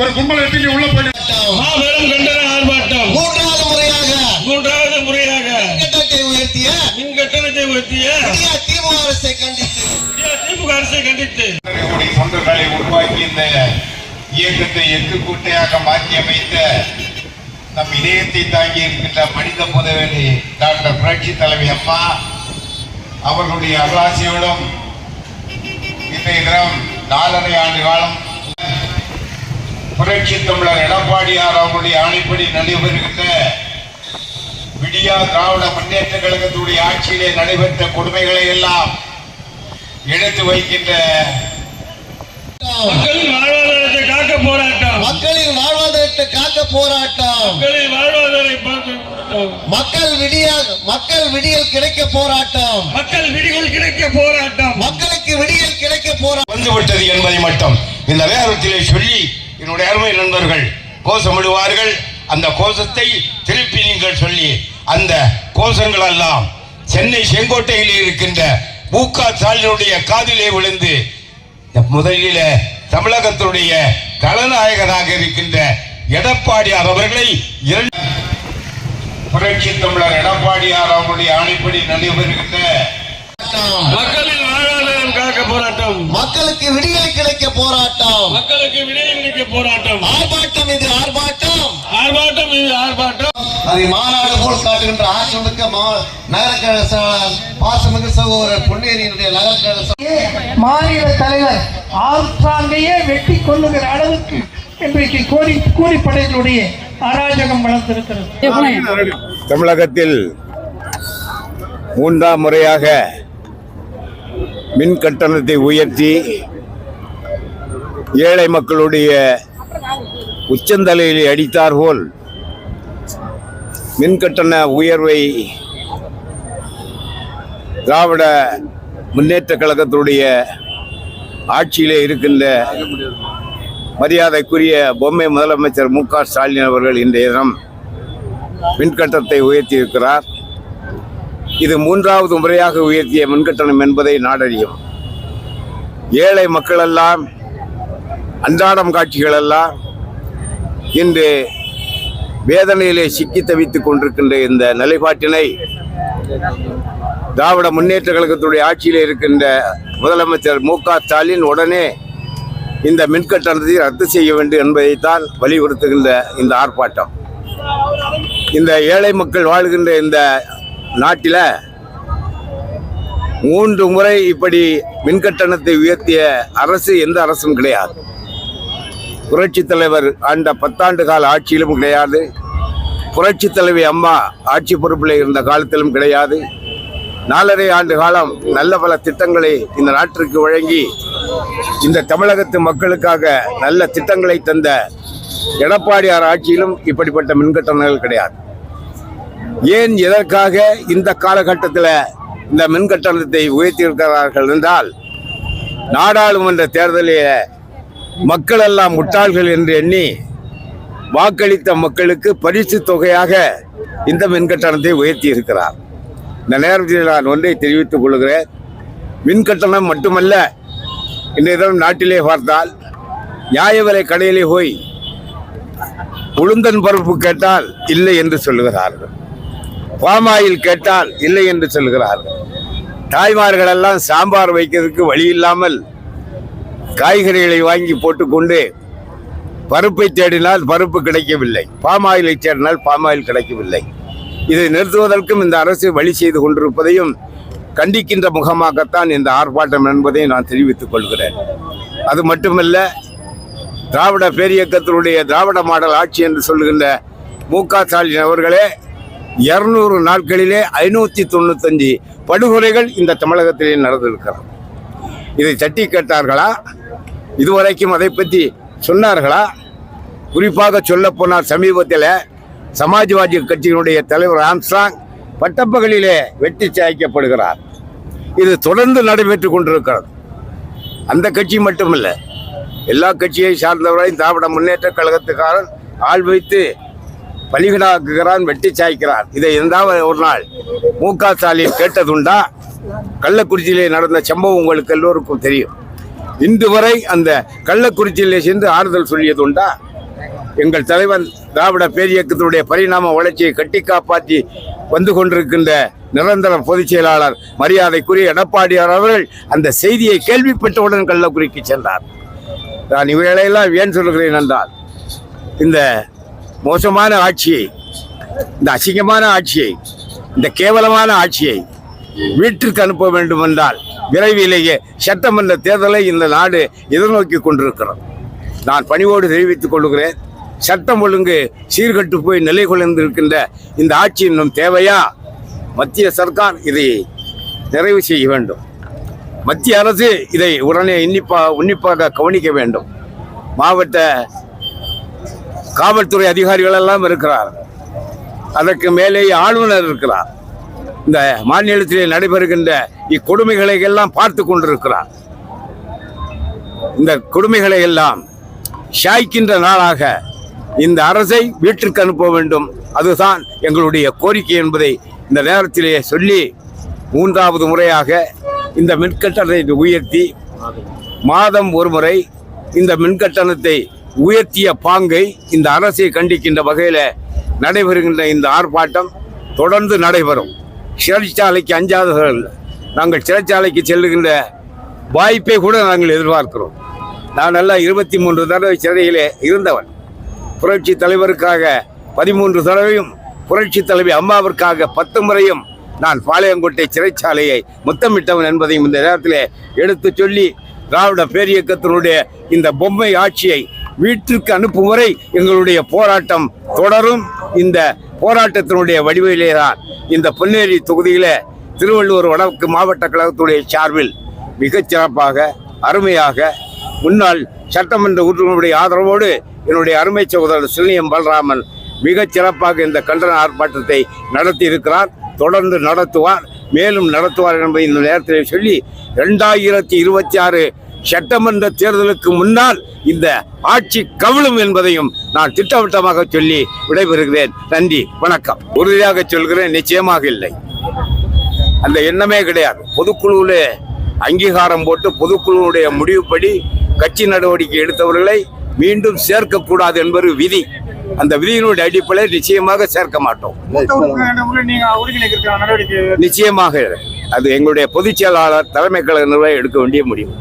ஒரு கும்பல் எப்படி உள்ள போயிட்டு. மாபெரும் கண்டன ஆர்ப்பாட்டம். மூன்றாவது முறையாக. மூன்றாவது முறையாக. கட்டத்தை உயர்த்திய மின் கட்டணத்தை உயர்த்திய இந்தியா திமுக அரசை கண்டித்து. இந்திய திமுக அரசை கண்டித்து. தொண்டர்களை உருவாக்கி இந்த இயக்கத்தை எட்டு கூட்டையாக மாற்றி அமைத்த நம் இதயத்தை தாங்கி இருக்கின்ற மனித முதல்வரி டாக்டர் புரட்சி தலைவி அம்மா அவர்களுடைய அருளாசியோடும் இன்றைய தினம் நாலரை ஆண்டு காலம் புரட்சி தமிழர் எடப்பாடியார் அவர்களுடைய ஆணைப்படி நடைபெறுகின்ற விடியா திராவிட முன்னேற்ற கழகத்துடைய ஆட்சியிலே நடைபெற்ற கொடுமைகளை எல்லாம் எடுத்து வைக்கின்ற மக்களின் வாழ்வாதாரத்தை காக்க போராட்டம். மக்களின் வாழ்வாதாரத்தை காக்க போராட்டம். மக்களின் வாழ்வாதாரை பார்க்க மக்கள் விடிய மக்கள் விடியல் கிடைக்க போராட்டம். மக்கள் விடிகள் கிடைக்க போராட்டம். மக்களுக்கு விடியல் கிடைக்க போராட்டம் வந்துவிட்டது என்பதை மட்டும் இந்த நேரத்திலே சொல்லி என்னுடைய அருமை நண்பர்கள் கோஷமிடுவார்கள். அந்த கோஷத்தை திருப்பி நீங்கள் சொல்லி அந்த கோஷங்கள் எல்லாம் சென்னை செங்கோட்டையில் இருக்கின்ற மூகா ஸ்டாலினுடைய காதிலே விழுந்து முதலில தமிழகத்தினுடைய கலநாயகனாக இருக்கின்ற எடப்பாடியார் அவர்களை இரண்டு புரட்சி தமிழர் எடப்பாடியார் அவருடைய ஆணைப்படி நடைபெறுகின்ற மக்களின் வாழ்வாதாரம் காக்க போராட்டம். மக்களுக்கு விடியல் கிடைக்க போராட்டம். மக்களுக்கு கிடைக்க போராட்டம். ஆர்ப்பாட்டம் இது ஆர்ப்பாட்டம். ஆர்ப்பாட்டம் இது ஆர்ப்பாட்டம். அதை மாநாடு போல் காட்டுகின்ற ஆற்றமிக்க மா- நகரக்கழக பாசமிகு சகோதரர் பொன்னேரியினுடைய நகரக்கழக மாநில தலைவர் ஆம்ஸ்ட்ராங்கையே வெட்டி கொள்ளுகிற அளவுக்கு இன்றைக்கு கோரி கூலிப்படைகளுடைய அராஜகம் வளர்ந்திருக்கிறது. தமிழகத்தில் மூன்றாம் முறையாக மின் கட்டணத்தை உயர்த்தி ஏழை மக்களுடைய உச்சந்தலையில் அடித்தார் போல். மின் கட்டண உயர்வை திராவிட முன்னேற்ற கழகத்துடைய ஆட்சியிலே இருக்கின்ற மரியாதைக்குரிய பொம்மை முதலமைச்சர் மு க ஸ்டாலின் அவர்கள் இன்றைய தினம் மின்கட்டணத்தை உயர்த்தியிருக்கிறார். இது மூன்றாவது முறையாக உயர்த்திய மின்கட்டணம் என்பதை நாடறியும். ஏழை மக்களெல்லாம் அன்றாடம் காட்சிகளெல்லாம் இன்று வேதனையிலே சிக்கி தவித்துக் கொண்டிருக்கின்ற இந்த நிலைப்பாட்டினை திராவிட முன்னேற்ற கழகத்துடைய ஆட்சியில் இருக்கின்ற முதலமைச்சர் மு க ஸ்டாலின் உடனே இந்த மின்கட்டணத்தை ரத்து செய்ய வேண்டும் என்பதைத்தான் வலியுறுத்துகின்ற இந்த ஆர்ப்பாட்டம். இந்த ஏழை மக்கள் வாழ்கின்ற இந்த நாட்டில் மூன்று முறை இப்படி மின்கட்டணத்தை உயர்த்திய அரசு எந்த அரசும் கிடையாது. புரட்சி தலைவர் ஆண்ட பத்தாண்டு கால ஆட்சியிலும் கிடையாது. புரட்சி தலைவி அம்மா ஆட்சி பொறுப்பில் இருந்த காலத்திலும் கிடையாது. நாலரை ஆண்டு காலம் நல்ல பல திட்டங்களை இந்த நாட்டிற்கு வழங்கி இந்த தமிழகத்து மக்களுக்காக நல்ல திட்டங்களை தந்த எடப்பாடியார் ஆட்சியிலும் இப்படிப்பட்ட மின்கட்டணங்கள் கிடையாது. ஏன் எதற்காக இந்த காலகட்டத்தில் இந்த மின்கட்டணத்தை உயர்த்தியிருக்கிறார்கள் என்றால் நாடாளுமன்ற தேர்தலில் மக்கள் எல்லாம் முட்டாள்கள் என்று எண்ணி வாக்களித்த மக்களுக்கு பரிசு தொகையாக இந்த மின்கட்டணத்தை உயர்த்தி இருக்கிறார் இந்த நேரத்தில் நான் ஒன்றை தெரிவித்துக் கொள்கிறேன். மின்கட்டணம் மட்டுமல்ல இன்றைய தினம் நாட்டிலே பார்த்தால் நியாய விலை கடையிலே போய் உளுந்தன் பருப்பு கேட்டால் இல்லை என்று சொல்லுகிறார்கள். பாமாயில் கேட்டால் இல்லை என்று சொல்கிறார்கள் தாய்மார்கள் எல்லாம் சாம்பார் வைக்கிறதுக்கு வழி இல்லாமல் காய்கறிகளை வாங்கி போட்டுக்கொண்டு பருப்பை தேடினால் பருப்பு கிடைக்கவில்லை. பாமாயிலை தேடினால் பாமாயில் கிடைக்கவில்லை. இதை நிறுத்துவதற்கும் இந்த அரசு வழி செய்து கொண்டிருப்பதையும் கண்டிக்கின்ற முகமாகத்தான் இந்த ஆர்ப்பாட்டம் என்பதை நான் தெரிவித்துக் கொள்கிறேன். அது மட்டுமல்ல திராவிட பேரியக்கத்தினுடைய திராவிட மாடல் ஆட்சி என்று சொல்லுகின்ற மு க ஸ்டாலின் அவர்களே இருநூறு நாட்களிலே ஐநூற்றி தொண்ணூத்தஞ்சு படுகொலைகள் இந்த தமிழகத்திலே நடந்திருக்கிறது. இதை தட்டி கேட்டார்களா? இதுவரைக்கும் அதை பற்றி சொன்னார்களா? குறிப்பாக சொல்லப்போனால் சமீபத்தில் சமாஜ்வாதி கட்சியினுடைய தலைவர் ஆம்ஸ்ட்ராங் பட்டப்பகலிலே வெட்டி சாய்க்கப்படுகிறார். இது தொடர்ந்து நடைபெற்று கொண்டிருக்கிறது. அந்த கட்சி மட்டுமல்ல எல்லா கட்சியை சார்ந்தவரையும் திராவிட முன்னேற்ற கழகத்துக்காரன் ஆள் வைத்து பலிகடாக்குகிறான் வெட்டி சாய்க்கிறான். இதை எந்தாவது ஒரு நாள் மு க ஸ்டாலின் கேட்டதுண்டா? கள்ளக்குறிச்சியிலே நடந்த சம்பவம் உங்களுக்கு எல்லோருக்கும் தெரியும். இன்று வரை அந்த கள்ளக்குறிச்சியிலே சென்று ஆறுதல் சொல்லியதுண்டா எங்கள் தலைவன் திராவிட பேரியக்கத்தினுடைய பரிணாம வளர்ச்சியை கட்டி காப்பாற்றி வந்து கொண்டிருக்கின்ற நிரந்தர பொதுச் செயலாளர் மரியாதைக்குரிய எடப்பாடியார் அவர்கள் அந்த செய்தியை கேள்விப்பட்டவுடன் கள்ளக்குறிக்கு சென்றார். நான் இவைகளையெல்லாம் ஏன் சொல்கிறேன் என்றால் இந்த மோசமான ஆட்சியை இந்த அசிங்கமான ஆட்சியை இந்த கேவலமான ஆட்சியை வீட்டிற்கு அனுப்ப வேண்டும் என்றால் விரைவிலேயே சட்டமன்ற தேர்தலை இந்த நாடு எதிர்நோக்கி கொண்டிருக்கிறது. நான் பணிவோடு தெரிவித்துக் கொள்கிறேன் சட்டம் ஒழுங்கு சீர்கட்டு போய் நிலை கொண்டிருக்கின்ற இந்த ஆட்சி இன்னும் தேவையா? மத்திய சர்க்கார் இதை நிறைவு செய்ய வேண்டும். மத்திய அரசு இதை உடனே இன்னிப்பாக உன்னிப்பாக கவனிக்க வேண்டும். மாவட்ட காவல்துறை அதிகாரிகள் எல்லாம் இருக்கிறார். அதற்கு மேலே ஆளுநர் இருக்கிறார். இந்த மாநிலத்திலே நடைபெறுகின்ற இக்கொடுமைகளை எல்லாம் பார்த்து கொண்டிருக்கிறார். இந்த கொடுமைகளை எல்லாம் சாய்க்கின்ற நாளாக இந்த அரசை வீட்டிற்கு அனுப்ப வேண்டும். அதுதான் எங்களுடைய கோரிக்கை என்பதை இந்த நேரத்திலே சொல்லி மூன்றாவது முறையாக இந்த மின்கட்டணத்தை உயர்த்தி மாதம் ஒரு முறை இந்த மின்கட்டணத்தை உயர்த்திய பாங்கை இந்த அரசை கண்டிக்கின்ற வகையில் நடைபெறுகின்ற இந்த ஆர்ப்பாட்டம் தொடர்ந்து நடைபெறும். சிறைச்சாலைக்கு அஞ்சாதவர்கள் நாங்கள் சிறைச்சாலைக்கு செல்லுகின்ற வாய்ப்பை கூட நாங்கள் எதிர்பார்க்கிறோம். நான் எல்லாம் இருபத்தி மூன்று தடவை சிறையிலே இருந்தவன். புரட்சி தலைவருக்காக பதிமூன்று தடவையும் புரட்சி தலைவி அம்மாவிற்காக பத்து முறையும் நான் பாளையங்கோட்டை சிறைச்சாலையை முத்தமிட்டவன் என்பதையும் இந்த நேரத்தில் எடுத்துச் சொல்லி திராவிட பேரியக்கத்தினுடைய இந்த பொம்மை ஆட்சியை வீட்டிற்கு அனுப்பும் வரை எங்களுடைய போராட்டம் தொடரும். இந்த போராட்டத்தினுடைய வடிவிலே தான் இந்த பொன்னேரி தொகுதியில் திருவள்ளூர் வடக்கு மாவட்ட கழகத்துடைய சார்பில் மிகச் சிறப்பாக அருமையாக முன்னாள் சட்டமன்ற உறுப்பினருடைய ஆதரவோடு என்னுடைய அருமை சகோதரர் சில்லியம் பலராமன் மிகச் சிறப்பாக இந்த கண்டன ஆர்ப்பாட்டத்தை நடத்தி இருக்கிறார் தொடர்ந்து நடத்துவார் மேலும் நடத்துவார் என்பதை இந்த நேரத்தில் சொல்லி ரெண்டாயிரத்தி இருபத்தி ஆறு சட்டமன்ற தேர்தலுக்கு முன்னால் இந்த ஆட்சி கவிழும் என்பதையும் நான் திட்டவட்டமாக சொல்லி விடைபெறுகிறேன். நன்றி வணக்கம். உறுதியாக சொல்கிறேன் நிச்சயமாக இல்லை. அந்த எண்ணமே கிடையாது. பொதுக்குழுவில் அங்கீகாரம் போட்டு பொதுக்குழுவுடைய முடிவுப்படி கட்சி நடவடிக்கை எடுத்தவர்களை மீண்டும் சேர்க்கக்கூடாது என்பது விதி. அந்த விதியினுடைய அடிப்படையில் நிச்சயமாக சேர்க்க மாட்டோம். நிச்சயமாக. அது எங்களுடைய பொதுச் செயலாளர் தலைமை கழக நிர்வாகம் எடுக்க வேண்டிய முடிவு.